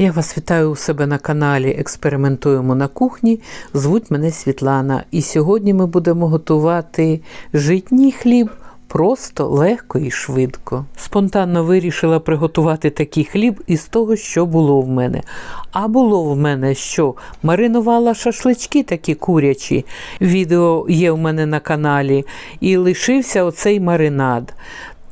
Я вас вітаю у себе на каналі Експериментуємо на кухні. Звуть мене Світлана. І сьогодні ми будемо готувати житній хліб просто, легко і швидко. Спонтанно вирішила приготувати такий хліб із того, що було в мене. А було в мене що? Маринувала шашлички такі курячі. Відео є в мене на каналі. І лишився оцей маринад.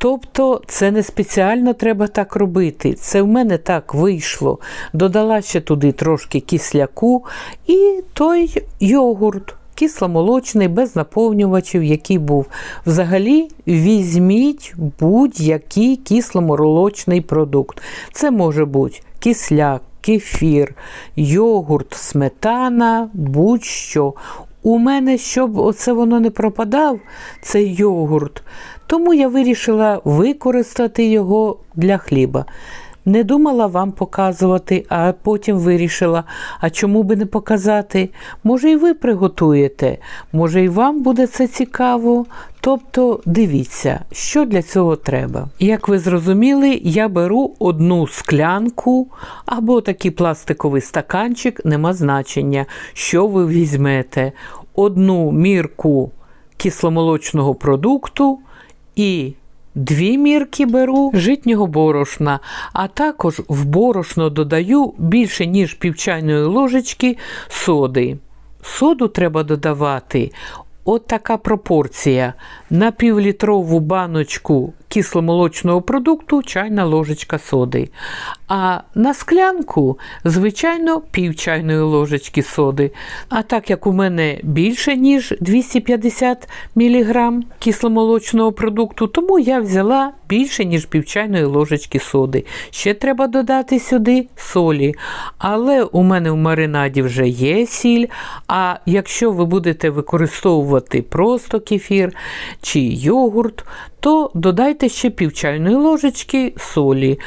Тобто це не спеціально треба так робити. Це в мене так вийшло. Додала ще туди трошки кисляку і той йогурт. Кисломолочний, без наповнювачів, який був. Взагалі, візьміть будь-який кисломолочний продукт. Це може бути кисляк, кефір, йогурт, сметана, будь-що. У мене, щоб оце воно не пропадав, цей йогурт, тому я вирішила використати його для хліба. Не думала вам показувати, а потім вирішила, а чому би не показати? Може, і ви приготуєте, може, і вам буде це цікаво. Тобто, дивіться, що для цього треба. Як ви зрозуміли, я беру одну склянку або такий пластиковий стаканчик, нема значення, що ви візьмете. Одну мірку кисломолочного продукту і Дві мірки беру житнього борошна, а також в борошно додаю більше, ніж півчайної ложечки соди. Соду треба додавати от така пропорція. На півлітрову баночку кисломолочного продукту чайна ложечка соди. А на склянку, звичайно, пів чайної ложечки соди. А так як у мене більше, ніж 250 мг кисломолочного продукту, тому я взяла більше, ніж пів чайної ложечки соди. Ще треба додати сюди солі. Але у мене в маринаді вже є сіль. А якщо ви будете використовувати просто кефір чи йогурт, то додайте ще пів чайної ложечки солі.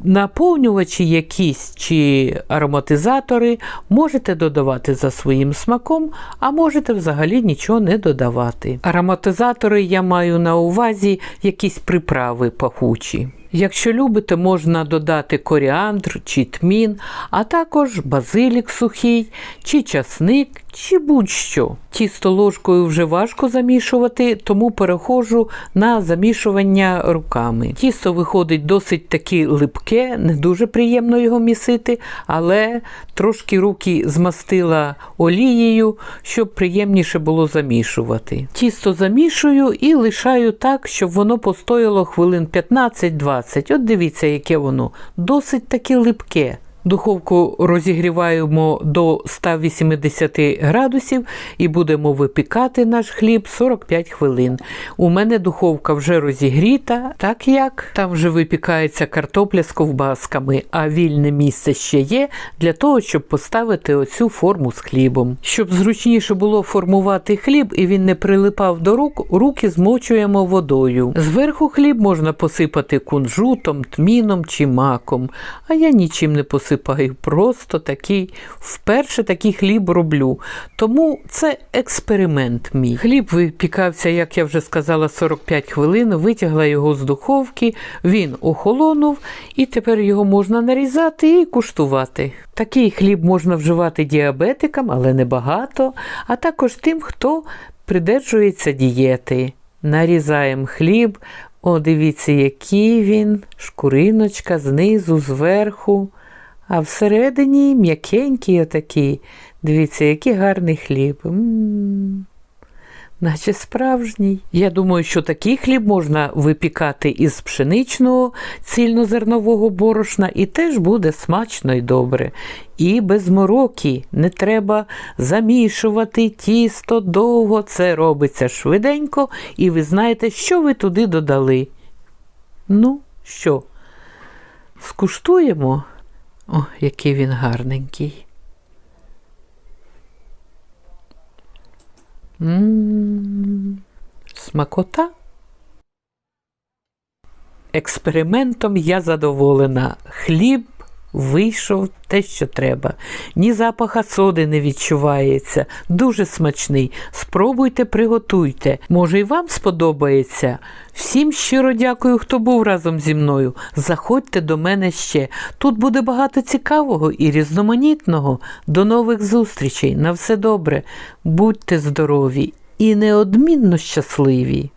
Наповнювачі якісь чи ароматизатори можете додавати за своїм смаком, а можете взагалі нічого не додавати. Ароматизатори я маю на увазі якісь приправи пахучі. Якщо любите, можна додати коріандр чи тмін, а також базилік сухий, чи часник, чи будь-що. Тісто ложкою вже важко замішувати, тому переходжу на замішування руками. Тісто виходить досить таки липке, не дуже приємно його місити, але трошки руки змастила олією, щоб приємніше було замішувати. Тісто замішую і лишаю так, щоб воно постояло хвилин 15-20. От дивіться, яке воно досить таке липке. Духовку розігріваємо до 180 градусів і будемо випікати наш хліб 45 хвилин. У мене духовка вже розігріта, так як там вже випікається картопля з ковбасками, а вільне місце ще є для того, щоб поставити оцю форму з хлібом. Щоб зручніше було формувати хліб і він не прилипав до рук, руки змочуємо водою. Зверху хліб можна посипати кунжутом, тміном чи маком, а я нічим не посипаю посипаю. Просто такий, вперше такий хліб роблю. Тому це експеримент мій. Хліб випікався, як я вже сказала, 45 хвилин, витягла його з духовки, він охолонув, і тепер його можна нарізати і куштувати. Такий хліб можна вживати діабетикам, але не багато, а також тим, хто придержується дієти. Нарізаємо хліб. О, дивіться, який він, шкуриночка знизу, зверху. А всередині м'якенький отакий. Дивіться, який гарний хліб. М-м-м. Наче справжній. Я думаю, що такий хліб можна випікати із пшеничного цільнозернового борошна, і теж буде смачно і добре. І без мороки не треба замішувати тісто довго. Це робиться швиденько, і ви знаєте, що ви туди додали. Ну, що, скуштуємо? О, який він гарненький. М-м-м, Смакота. Експериментом я задоволена. Хліб Вийшов те, що треба. Ні запаха соди не відчувається. Дуже смачний. Спробуйте, приготуйте. Може, і вам сподобається. Всім щиро дякую, хто був разом зі мною. Заходьте до мене ще. Тут буде багато цікавого і різноманітного. До нових зустрічей. На все добре. Будьте здорові і неодмінно щасливі.